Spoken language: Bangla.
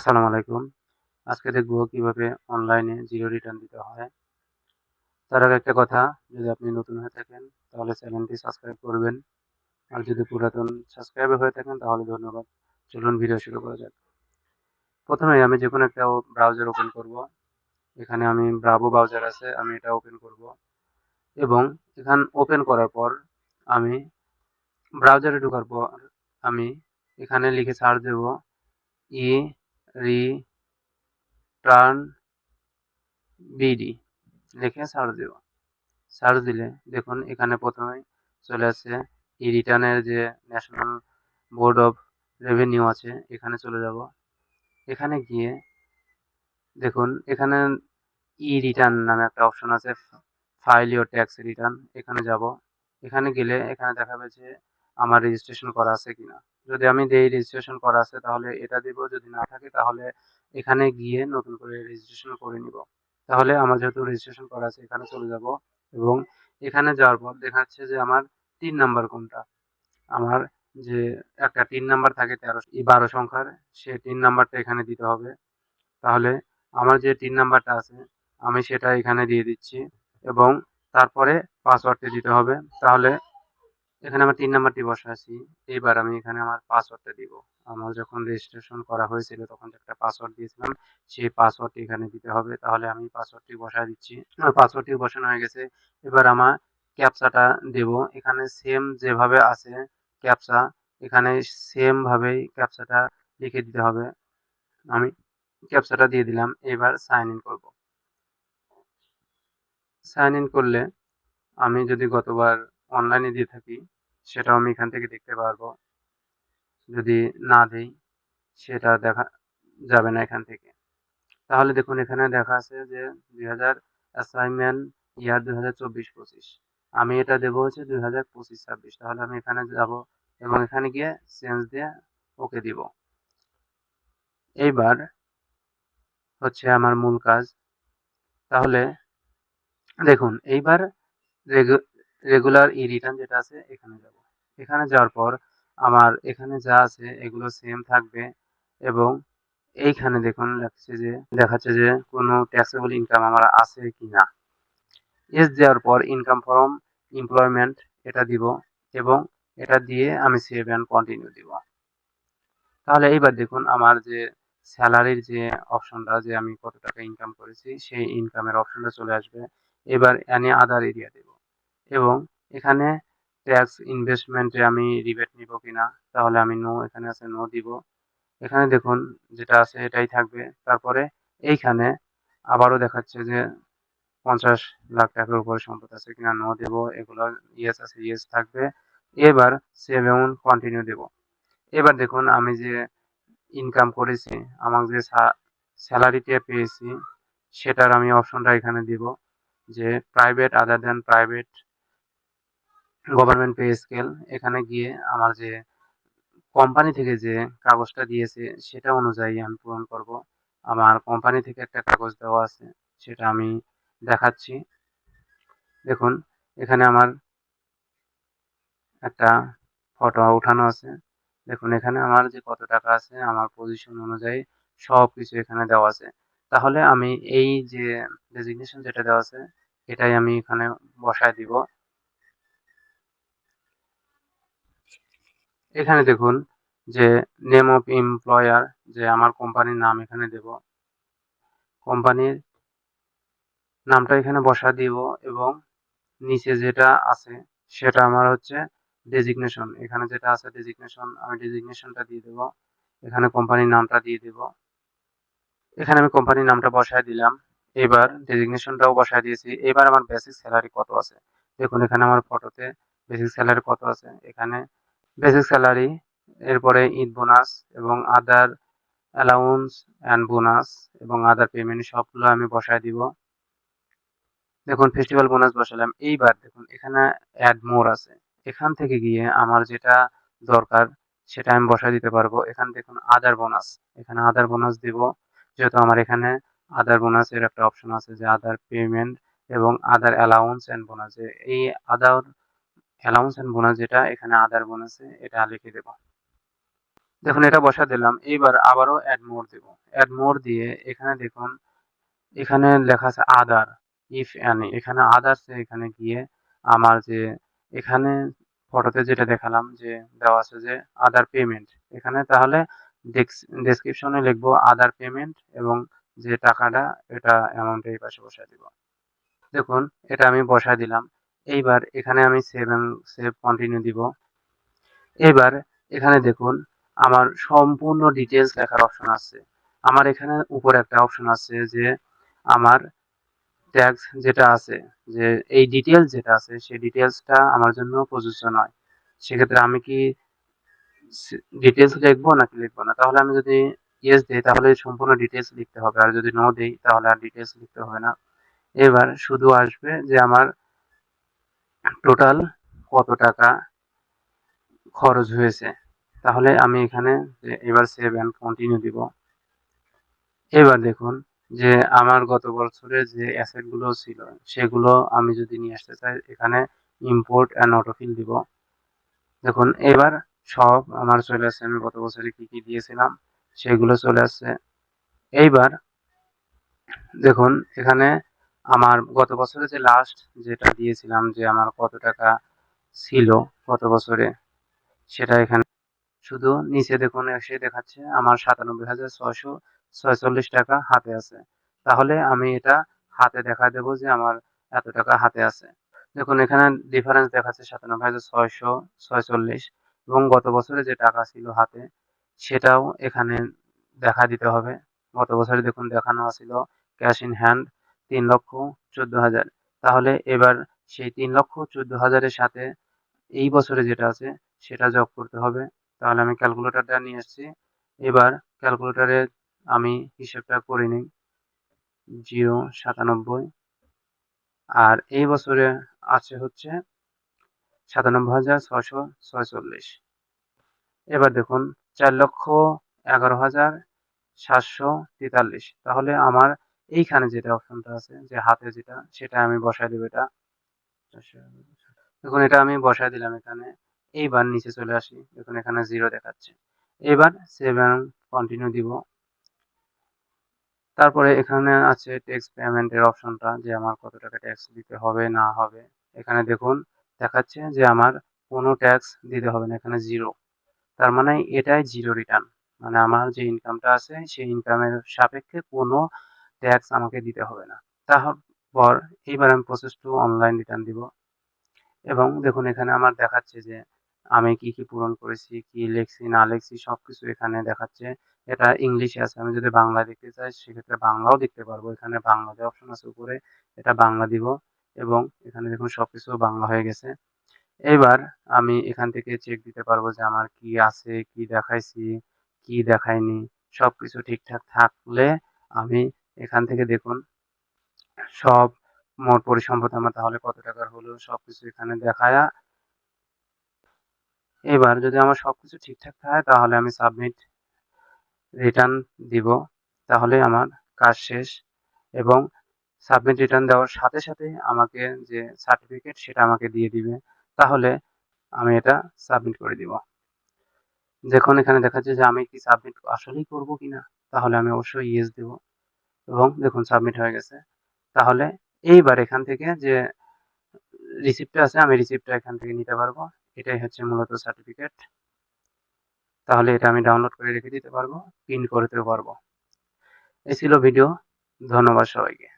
আসসালামু আলাইকুম। আজকে দেখব কীভাবে অনলাইনে জিরো রিটার্ন দিতে হয়। তার আগে একটা কথা, যদি আপনি নতুন হয়ে থাকেন, তাহলে চ্যানেলটি সাবস্ক্রাইব করবেন। আর যদি পুরাতন সাবস্ক্রাইবার হয়ে থাকেন, তাহলে ধন্যবাদ। চলুন ভিডিও শুরু করা যাক। প্রথমে আমি যে কোনো একটা ব্রাউজার ওপেন করব। এখানে আমি ব্রাভো ব্রাউজার আছে, আমি এটা ওপেন করব। এবং এখান ওপেন করার পর আমি ব্রাউজারে ঢোকার পর আমি এখানে লিখে সার্চ দেব ই রিটার্ন বিডি। লিখে সার্চ দেব। সার্চ দিলে দেখুন এখানে প্রথমে চলে আসছে ই রিটার্নের যে ন্যাশনাল বোর্ড অফ রেভিনিউ আছে, এখানে চলে যাব। এখানে গিয়ে দেখুন এখানে ই রিটার্ন নামে একটা অপশন আছে, ফাইল ইউর ট্যাক্স রিটার্ন। এখানে যাব। এখানে গেলে এখানে দেখাবে যে আমার রেজিস্ট্রেশন করা আছে কিনা। যদি আমি দেই রেজিস্ট্রেশন করা আছে, তাহলে এটা দিব। যদি না থাকে, তাহলে এখানে গিয়ে নতুন করে রেজিস্ট্রেশন করে নিব। তাহলে আমার যেহেতু রেজিস্ট্রেশন করা আছে, এখানে চলে যাব এবং এখানে যাওয়ার পর দেখাচ্ছে যে আমার তিন নাম্বার কোনটা। আমার যে একটা তিন নাম্বার থাকে তেরো এই বারো সংখ্যার, সে তিন নাম্বারটা এখানে দিতে হবে। তাহলে আমার যে তিন নাম্বারটা আছে, আমি সেটা এখানে দিয়ে দিচ্ছি এবং তারপরে পাসওয়ার্ডটি দিতে হবে। তাহলে এখানে আমার তিন নাম্বারটি বসাচ্ছি এবার আমি এখানে আমার পাসওয়ার্ডটা দিব। আমার যখন রেজিস্ট্রেশন করা হয়েছিল, তখন একটা পাসওয়ার্ড দিয়েছিলাম, সেই পাসওয়ার্ডটি এখানে দিতে হবে। তাহলে আমি পাসওয়ার্ডটি বসায় দিচ্ছি। আমার পাসওয়ার্ডটি বসানো হয়ে গেছে। এবার আমার ক্যাপচাটা দেব। এখানে সেম যেভাবে আছে ক্যাপচা এখানে সেম ভাবেই ক্যাপচাটা লিখে দিতে হবে। আমি ক্যাপচাটা দিয়ে দিলাম। এবার সাইন ইন করব। সাইন ইন করলে আমি যদি গতবার অনলাইনে দিয়ে থাকি, সেটাও আমি এখান থেকে দেখতে পারব। যদি না দেই, সেটা দেখা যাবে না এখান থেকে। তাহলে দেখুন, এখানে দেখা আছে যে দুই হাজার অ্যাসাইনমেন্ট ইয়ার দুই হাজার চব্বিশ পঁচিশ আমি এটা দেবো হচ্ছে দুই হাজার পঁচিশ ছাব্বিশ তাহলে আমি এখানে যাব এবং এখানে গিয়ে চেঞ্জ দিয়ে ওকে দিব। এইবার হচ্ছে আমার মূল কাজ। তাহলে দেখুন, এইবার রেগুলার ই রিটার্ন যেটা আছে, এখানে যাব। এখানে যাওয়ার পর আমার এখানে যা আছে, এগুলো সেম থাকবে এবং এইখানে দেখুন লাগছে যে, দেখাচ্ছে যে কোনো ট্যাক্সেবল ইনকাম আমার আছে কি না এস দেওয়ার পর ইনকাম ফর্ম এমপ্লয়মেন্ট এটা দিব এবং এটা দিয়ে আমি সেভ অ্যান্ড কন্টিনিউ দিব। তাহলে এইবার দেখুন আমার যে স্যালারির যে অপশনটা যে আমি কত টাকা ইনকাম করেছি, সেই ইনকামের অপশনটা চলে আসবে। এবার এনে আদার এরিয়া দেব এবং এখানে ট্যাক্স ইনভেস্টমেন্টে আমি রিবেট নিব কিনা, তাহলে আমি নো এখানে আছে নো দিব। এখানে দেখুন যেটা আছে এটাই থাকবে। তারপরে এইখানে আবারও দেখাচ্ছে যে পঞ্চাশ লাখ টাকার উপরে সম্পদ আছে কিনা নো দেব, এগুলো ইয়েস আছে ইয়েস থাকবে। এবার সেভ এবং কন্টিনিউ দেব। এবার দেখুন আমি যে ইনকাম করেছি, আমার যে স্যালারিটা পেয়েছি, সেটার আমি অপশনটা এখানে দিব যে private other then private government pay scale এখানে গিয়ে আমার যে কোম্পানি থেকে যে কাগজটা দিয়েছে, সেটা অনুযায়ী আমি পূরণ করব। আমার কোম্পানি থেকে একটা কাগজ দেওয়া আছে, সেটা আমি দেখাচ্ছি। দেখুন, এখানে আমার একটা ফটো উঠানো আছে। দেখুন, এখানে আমার যে কত টাকা আছে, আমার পজিশন অনুযায়ী সব কিছু এখানে দেওয়া আছে। তাহলে আমি এই যে ডেজিগনেশন যেটা দেওয়া আছে, এটাই আমি এখানে বসায় দিব। এখানে দেখুন যে নেম অফ এমপ্লয়ার যে আমার কোম্পানির নাম এখানে দেব। কোম্পানির নামটা এখানে বসা দিব এবং নিচে যেটা আছে সেটা আমার হচ্ছে ডেজিগনেশন এখানে যেটা আছে ডেজিগনেশন আমি ডেজিগনেশনটা দিয়ে দেব। এখানে কোম্পানির নামটা দিয়ে দেব। এখানে আমি কোম্পানির নামটা বসায় দিলাম। এবার ডেজিগনেশনটাও বসায় দিয়েছি। এবার আমার বেসিক স্যালারি কত আছে? দেখুন এখানে আমার ফটোতে বেসিক স্যালারি কত আছে? এখানে বেসিক স্যালারি এরপরে ঈদ বোনাস এবং আদার অ্যালাউন্স অ্যান্ড বোনাস এবং আদার পেমেন্ট সবগুলো আমি বসায় দিব। দেখুন ফেস্টিভ্যাল বোনাস বসালাম। এইবার দেখুন, এখানে অ্যাড মোর আছে। এখান থেকে গিয়ে আমার যেটা দরকার, সেটা আমি বসায় দিতে পারব। এখানে দেখুন আদার বোনাস এখানে আদার বোনাস দিব, যেহেতু আমার এখানে আদার বোনাসের একটা অপশন আছে যে আদার পেমেন্ট এবং আদার অ্যালাউন্স অ্যান্ড বোনাস এই আদার অ্যালাউন্স বোনাস যেটা, এখানে আদার বোনাসে এটা লিখে দেব। দেখুন, এটা বসা দিলাম, এইবার আবারও অ্যাড মোর দেব। অ্যাড মোর দিয়ে এখানে দেখুন, এখানে লেখা আছে আদার ইফ অ্যানি এখানে আদার্স এখানে গিয়ে আমার যে, এখানে ফটোতে যেটা দেখালাম যে, দেওয়া আছে যে আদার পেমেন্ট এখানে তাহলে ডেসক্রিপশনে লিখব আদার পেমেন্ট এবং যে টাকাটা, এটা অ্যামাউন্ট এই পাশে বসায় দিব। দেখুন, এটা আমি বসায় দিলাম। এইবার এখানে আমি সেভ সেভ কন্টিনিউ দিব। এবার এখানে দেখুন, আমার সম্পূর্ণ ডিটেলস লেখার অপশন আছে। আমার এখানে উপরে একটা অপশন আছে যে, আমার ট্যাক্স যেটা আছে, যে এই ডিটেলস যেটা আছে, সেই ডিটেলসটা আমার জন্য প্রযোজ্য নয়। সেক্ষেত্রে আমি কি ডিটেলস লিখব নাকি লিখব না? তাহলে আমি যদি ইয়েস দিই, তাহলে সম্পূর্ণ ডিটেলস লিখতে হবে। আর যদি নো দিই, তাহলে আর ডিটেলস লিখতে হবে না। এবার শুধু আসবে যে আমার টোটাল কত টাকা খরচ হয়েছে? তাহলে আমি এখানে এবার সেভ অ্যান্ড কন্টিনিউ দিব। এবার দেখুন যে আমার গত বছরের যে অ্যাসেটগুলো ছিল, সেগুলো আমি যদি নিয়ে আসতে চাই, এখানে ইম্পোর্ট অ্যান্ড অটোফিল দিব। দেখুন, এবার সব আমার চলে আসছে। আমি গত বছরে কি কি দিয়েছিলাম, সেগুলো চলে আসছে। এইবার দেখুন, এখানে আমার গত বছরে যে লাস্ট যেটা দিয়েছিলাম যে আমার কত টাকা ছিল গত বছরে, সেটা এখানে শুধু নিচে দেখুন, এসে দেখাচ্ছে আমার সাতানব্বই হাজার ছয়শো ছয়চল্লিশ টাকা হাতে আছে। তাহলে আমি এটা হাতে দেখা দেব যে আমার এত টাকা হাতে আছে। দেখুন, এখানে ডিফারেন্স দেখাচ্ছে সাতানব্বই হাজার ছয়শো ছয়চল্লিশ এবং গত বছরে যে টাকা ছিল হাতে, সেটাও এখানে দেখা দিতে হবে। গত বছরে দেখুন, দেখানো ছিল ক্যাশ ইন হ্যান্ড তিন লক্ষ চোদ্দ হাজার। তাহলে এবার সেই তিন লক্ষ চোদ্দ হাজারের সাথে এই বছরে যেটা আছে সেটা যোগ করতে হবে। তাহলে আমি ক্যালকুলেটরটা নিয়ে এসেছি এবার ক্যালকুলেটরে আমি হিসেবটা করে নিই। জিরো সাতানব্বই। আর এই বছরে আছে হচ্ছে সাতানব্বই হাজার ছশো ছয়চল্লিশ। এবার দেখুন, চার লক্ষ এগারো হাজার সাতশো তেতাল্লিশ। তাহলে আমার এইখানে যেটা অপশনটা আছে, যে হাতে যেটা, সেটা আমি বসাই দেবো এটা। দেখুন এটা আমি বসাই দিলাম এখানে। এইবার নিচে চলে আসি দেখুন এখানে জিরো দেখাচ্ছে। এবার সেভেন কন্টিনিউ দিব। তারপরে এখানে আছে ট্যাক্স পেমেন্টের অপশনটা যে আমার কত টাকা ট্যাক্স দিতে হবে, না হবে। এখানে দেখুন, দেখাচ্ছে যে আমার কোনো ট্যাক্স দিতে হবে না, এখানে জিরো তার মানে এটাই জিরো রিটার্ন মানে আমার যে ইনকামটা আছে, সেই ইনকামের সাপেক্ষে কোনো ট্যাক্স আমাকে দিতে হবে না। তারপর এইবার আমি প্রসেস টু অনলাইন রিটার্ন দিব। এবং দেখুন, এখানে আমার দেখাচ্ছে যে আমি কি কি পূরণ করেছি, কি লিখছি, না লিখছি সব কিছু এখানে দেখাচ্ছে। এটা ইংলিশে আছে। আমি যদি বাংলা দেখতে চাই, সেক্ষেত্রে বাংলাও দেখতে পারব। এখানে বাংলাতে অপশন আছে উপরে, এটা বাংলা দিব। এবং এখানে দেখুন সব কিছু বাংলা হয়ে গেছে। এবার আমি এখান থেকে চেক দিতে পারব যে আমার কি আছে, কি দেখাইছি, কি দেখাইনি। সব কিছু ঠিকঠাক থাকলে আমি এখান থেকে দেখুন, সব মোট পরিসম্পদ আমার তাহলে কত টাকার হলো সব কিছু এখানে দেখায়া। এবার যদি আমার সব কিছু ঠিকঠাক থাকে, তাহলে আমি সাবমিট রিটার্ন দিব। তাহলে আমার কাজ শেষ। এবং সাবমিট রিটার্ন দেওয়ার সাথে সাথে আমাকে যে সার্টিফিকেট সেটা আমাকে দিয়ে দিবে। তাহলে আমি এটা সাবমিট করে দিব। দেখুন, এখানে দেখাচ্ছে যে আমি কি সাবমিট আসলেই করব কিনা? তাহলে আমি অবশ্যই ইয়েস দেব। এবং দেখুন সাবমিট হয়ে গেছে। তাহলে এইবার এখান থেকে যে রিসিপ্টটা আছে, আমি রিসিপ্টটা এখান থেকে নিতে পারব। এটাই হচ্ছে মূলত সার্টিফিকেট তাহলে এটা আমি ডাউনলোড করে রেখে দিতে পারব প্রিন্ট করতেও পারব। এই ছিল ভিডিও ধন্যবাদ সবাইকে।